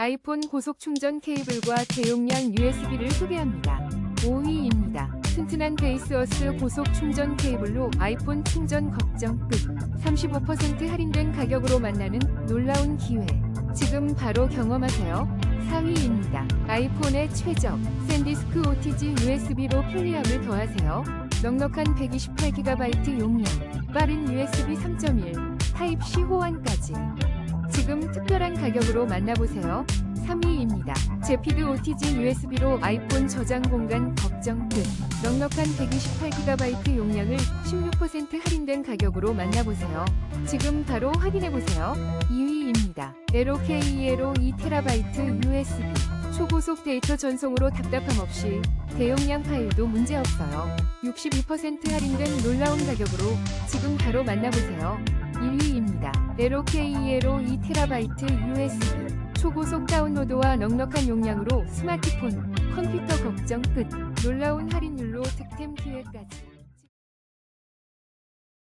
아이폰 고속 충전 케이블과 대용량 USB를 소개합니다. 5위입니다. 튼튼한 베이스어스 고속 충전 케이블로 아이폰 충전 걱정 끝. 35% 할인된 가격으로 만나는 놀라운 기회. 지금 바로 경험하세요. 4위입니다. 아이폰의 최적 샌디스크 OTG USB로 편리함을 더하세요. 넉넉한 128GB 용량, 빠른 USB 3.1, 타입C 호환까지. 지금 특별한 가격으로 만나보세요. 3위입니다. 제피드 OTG USB로 아이폰 저장 공간 걱정 끝. 넉넉한 128GB 용량을 16% 할인된 가격으로 만나보세요. 지금 바로 확인해보세요. 2위입니다. 에로KE로 2TB USB. 초고속 데이터 전송으로 답답함 없이 대용량 파일도 문제없어요. 62% 할인된 놀라운 가격으로 지금 바로 만나보세요. 1위입니다. 에로KE로 2TB USB. 초고속 다운로드와 넉넉한 용량으로 스마트폰, 컴퓨터 걱정 끝. 놀라운 할인율로 득템 기회까지.